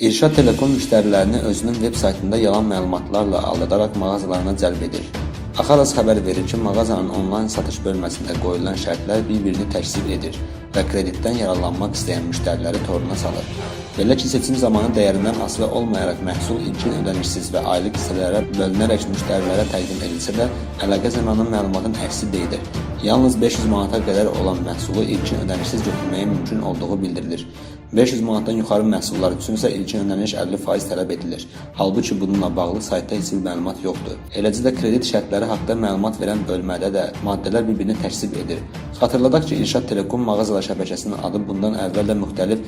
İrşad Telekom müştərilərini özünün veb saytında yalan məlumatlarla aldadaraq mağazalarına cəlb edir. Axaras xəbər verir ki, mağazanın onlayn satış bölməsində qoyulan şərtlər bir-birini təkzib edir və kreditdən yararlanmaq istəyən müştəriləri toruna salır. Belə ki, seçim zamanı dəyərindən asılı olmayaraq məhsul ilkin ödənişsiz və aylıq hissələrə bölünərək müştərilərə təqdim edilsə də, əlaqə zamanı məlumatın əksi deyilir. Yalnız 500 manata qədər olan məhsulu ilkin ödənişsiz götürməyə mümkün olduğu bildirilir. 500 manatdan yuxarı məhsullar üçün isə ilkin ödəniş 50% tələb edilir. Halbuki bununla bağlı saytda heç bir məlumat yoxdur. Eləcə də kredit şərtləri haqqında məlumat verən bölmədə də maddələr bir-birini təksib edir. Xatırladaq ki, İrşad Telekom mağazalar şəbəkəsinin adı bundan əvvəl də müxtəlif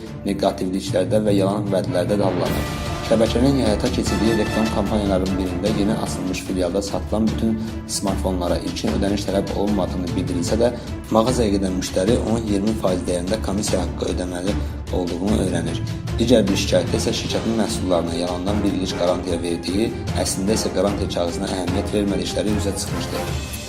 neqativliklərdə və yalan vədlərdə də hallanır. Şəbəkənin həyata keçirdiyi reklam kampaniyalarının birində yeni açılmış filialda satılan bütün smartfonlara ilkin ödəniş tələb olunmadığını bildirilsə də, mağazaya gedən müştəri 10-20% dəyərində komissiya haqqı ödəməli olduğunu öyrənir. Digər bir şikayətdə isə şirkətin məhsullarına yalandan bir illik qarantiya verdiyi, əslində isə qarantiya kağızına əhəmiyyət vermədikləri üzə çıxmışdır.